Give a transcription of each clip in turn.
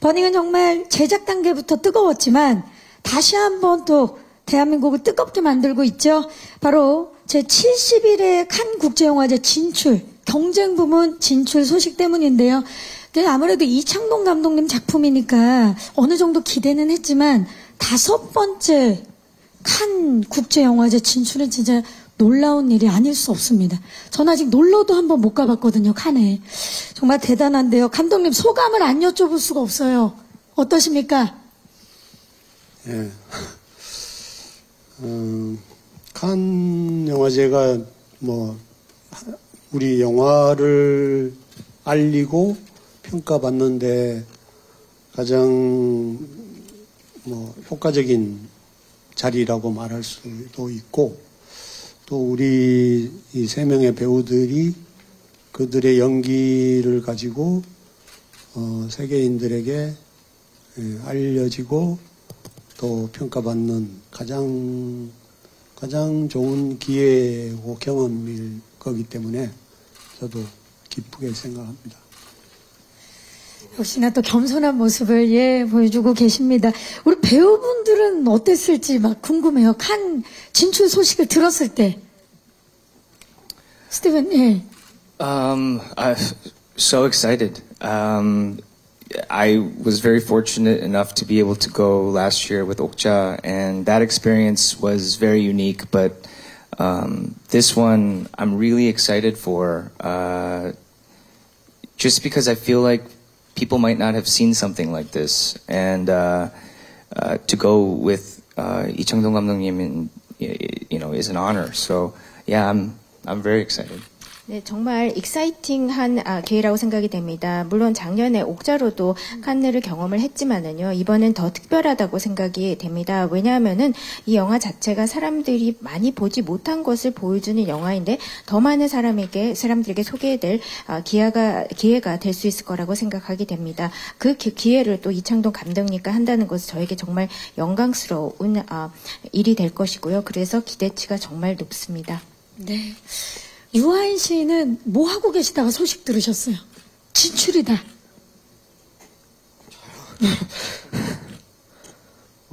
버닝은 정말 제작 단계부터 뜨거웠지만 다시 한번 또 대한민국을 뜨겁게 만들고 있죠. 바로 제 70일의 칸 국제영화제 진출, 경쟁 부문 진출 소식 때문인데요. 아무래도 이창동 감독님 작품이니까 어느 정도 기대는 했지만 다섯 번째 칸 국제영화제 진출은 진짜 놀라운 일이 아닐 수 없습니다. 전 아직 놀러도 한번 못 가봤거든요, 칸에. 정말 대단한데요. 감독님 소감을 안 여쭤볼 수가 없어요. 어떠십니까? 예. 음, 칸 영화제가 뭐 하- 우리 영화를 알리고 평가받는데 가장 뭐 효과적인 자리라고 말할 수도 있고 또 우리 이 세 명의 배우들이 그들의 연기를 가지고 어, 세계인들에게 예, 알려지고 또 평가받는 가장 가장 좋은 기회고 경험일 거기 때문에 저도 기쁘게 생각합니다. 역시나 또 겸손한 모습을 예 보여주고 계십니다. 우리 배우분들은 어땠을지 막 궁금해요. 칸 진출 소식을 들었을 때 스티븐 예 Um, I'm so excited. Um, I was very fortunate enough to be able to go last year with Okja, and that experience was very unique. But um, this one, I'm really excited for, uh, just because I feel like people might not have seen something like this, and uh, uh, to go with uh, Lee Chang-dong 감독님, you know, is an honor. So yeah, I'm I'm very excited. 네, 정말 익사이팅한 아, 기회라고 생각이 됩니다. 물론 작년에 옥자로도 칸느를 경험을 했지만은요, 이번엔 더 특별하다고 생각이 됩니다. 왜냐하면은 이 영화 자체가 사람들이 많이 보지 못한 것을 보여주는 영화인데 더 많은 사람에게 사람들에게 소개될 아, 기회가 기회가 될 수 있을 거라고 생각하게 됩니다. 그 기, 기회를 또 이창동 감독님과 한다는 것은 저에게 정말 영광스러운 아, 일이 될 것이고요. 그래서 기대치가 정말 높습니다. 네. 유아인 씨는 뭐 하고 계시다가 소식 들으셨어요? 진출이다.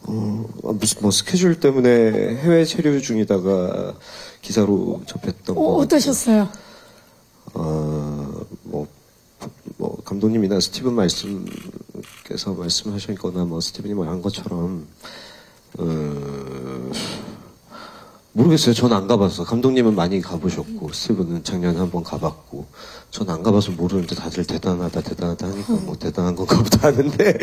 어, 무슨 뭐 스케줄 때문에 해외 체류 중이다가 기사로 접했던 어, 거. 어떠셨어요? 어, 뭐, 뭐 감독님이나 스티븐 말씀께서 말씀하셨거나 뭐 스티븐이 말한 것처럼 어, 모르겠어요. 전 안 가봐서 감독님은 많이 가보셨고 스티븐은 작년에 한 번 가봤고 전 안 가봐서 모르는데 다들 대단하다 대단하다 하니까 뭐 대단한 건가 보다 하는데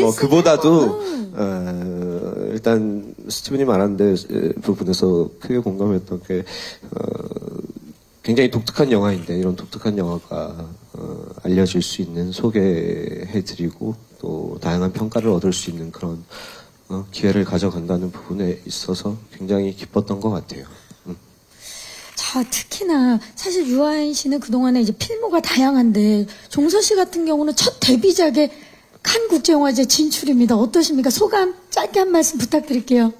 뭐 그보다도 어, 일단 스티븐이 말한 데 부분에서 크게 공감했던 게 어, 굉장히 독특한 영화인데 이런 독특한 영화가 어, 알려질 수 있는 소개해드리고 또 다양한 평가를 얻을 수 있는 그런 어, 기회를 가져간다는 부분에 있어서 굉장히 기뻤던 것 같아요. 음. 자, 특히나 사실 유아인 씨는 그동안에 이제 필모가 다양한데 종서 씨 같은 경우는 첫 데뷔작에 칸 국제영화제 진출입니다. 어떠십니까? 소감 짧게 한 말씀 부탁드릴게요.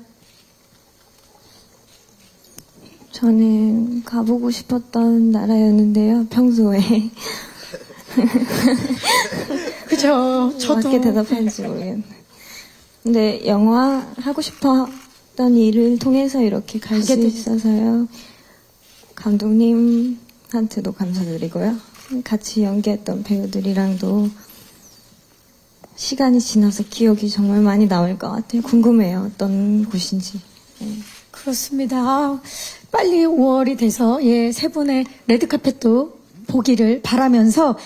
저는 가보고 싶었던 나라였는데요, 평소에. 그죠? 저도 어떻게 대답하는지 모르겠네. 근데 영화 하고 싶었던 일을 통해서 이렇게 갈 수 있어서요. 감독님한테도 감사드리고요. 같이 연기했던 배우들이랑도 시간이 지나서 기억이 정말 많이 남을 것 같아요. 궁금해요. 어떤 곳인지. 네. 그렇습니다. 아, 빨리 5월이 돼서 예, 세 분의 레드카펫도 보기를 바라면서